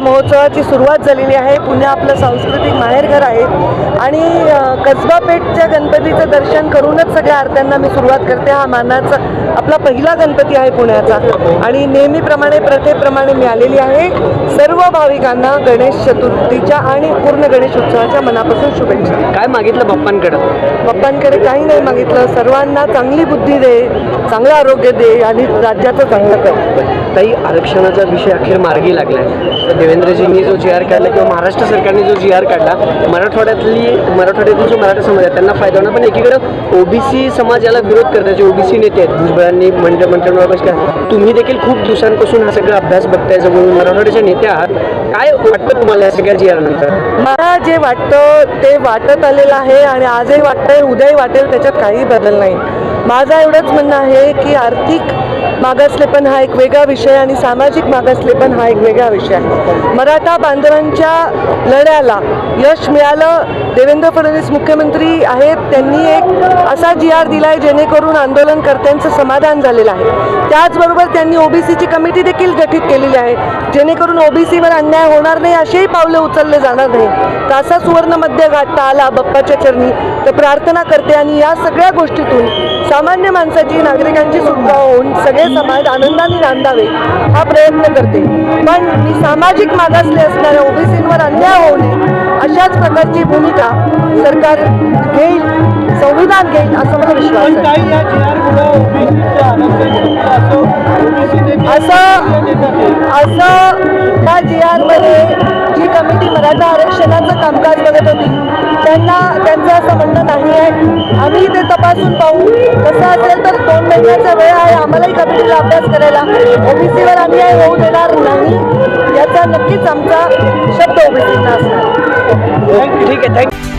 महोत्सवाची सुरुवात झालेली आहे. पुणे आपलं सांस्कृतिक माहेरघर आहे. आणि कसबा पेठच्या गणपतीचं दर्शन करूनच सगळ्या आरत्यांना मी सुरुवात करते. हा मानाचा आपला पहिला गणपती आहे पुण्याचा. आणि नेहमीप्रमाणे प्रथेप्रमाणे मी आलेली आहे सर्व भाविकांना गणेश चतुर्थीच्या आणि पूर्ण गणेश उत्सवाच्या मनापासून शुभेच्छा. काय मागितलं बाप्पांकडं? बाप्पांकडे काही नाही मागितलं. सर्वांना चांगली बुद्धी दे चांगलं आरोग्य दे आणि राज्याचं चांगलं कर. ताई आरक्षणाचा विषय अखेर मार्गी लागलाय. देवेंद्रजींनी जो जी आर काढला किंवा महाराष्ट्र सरकारने जो जी आर काढला मराठवाड्यातली मराठवाड्यातील जो मराठा समाज आहे त्यांना फायदा होणार. पण एकीकडे ओबीसी समाज याला विरोध करतात जे ओबीसी नेते आहेत. भुजबळांनी मंडळ मंत्रिमंडळ तुम्ही देखील खूप दिवसांपासून हा सगळा अभ्यास बघताय जवळून मराठवाड्याच्या नेते आहात. काय वाटतं तुम्हाला या सगळ्या जी मला जे वाटतं ते वाटत आलेलं आहे आणि आजही वाटतंय उद्याही वाटेल त्याच्यात काही बदल नाही. माझं एवढंच म्हणणं आहे की आर्थिक मागासलेपण हा एक वेगळा विषय आणि सामाजिक मागासलेपण हा एक वेगळा विषय आहे. मराठा बांधवांच्या लढ्याला यश मिळालं देवेंद्र फडणवीस मुख्यमंत्री आहेत त्यांनी एक असा जी आर दिला आहे जेणेकरून आंदोलनकर्त्यांचं समाधान झालेलं आहे. त्याचबरोबर त्यांनी ओबीसीची कमिटी देखील गठीत केलेली आहे जेणेकरून ओबीसीवर अन्याय होणार नाही असेही पावले उचलले जाणार नाही. तर असा सुवर्ण मध्य गाठता आला बाप्पाच्या चरणी. तर प्रार्थना करते आणि या सगळ्या गोष्टीतून सामान्य माणसाची नागरिकांची सुटका होऊन सगळे समाज आनंदाने नांदावे हा प्रयत्न करते. पण मी सामाजिक मागासले असणाऱ्या ओबीसींवर अन्याय होऊ नये. प्रकारची भूमिका सरकार घेईल संविधान घेईल असा मला विश्वास असं असं त्या जी आरमध्ये जी कमिटी मराठा आरक्षणाचं कामकाज बघत होती त्यांना त्यांचं असं म्हणणं नाही आहे. आम्ही ते तपासून पाहू. कसं असेल तर दोन महिन्याचा वेळ आहे आम्हालाही कमिटीला अभ्यास करायला. ओबीसीवर अन्याय होऊ देणार नाही. याचा नक्कीच आमचा शब्द ओबीसींना असणार. ठीक आहे थँक्यू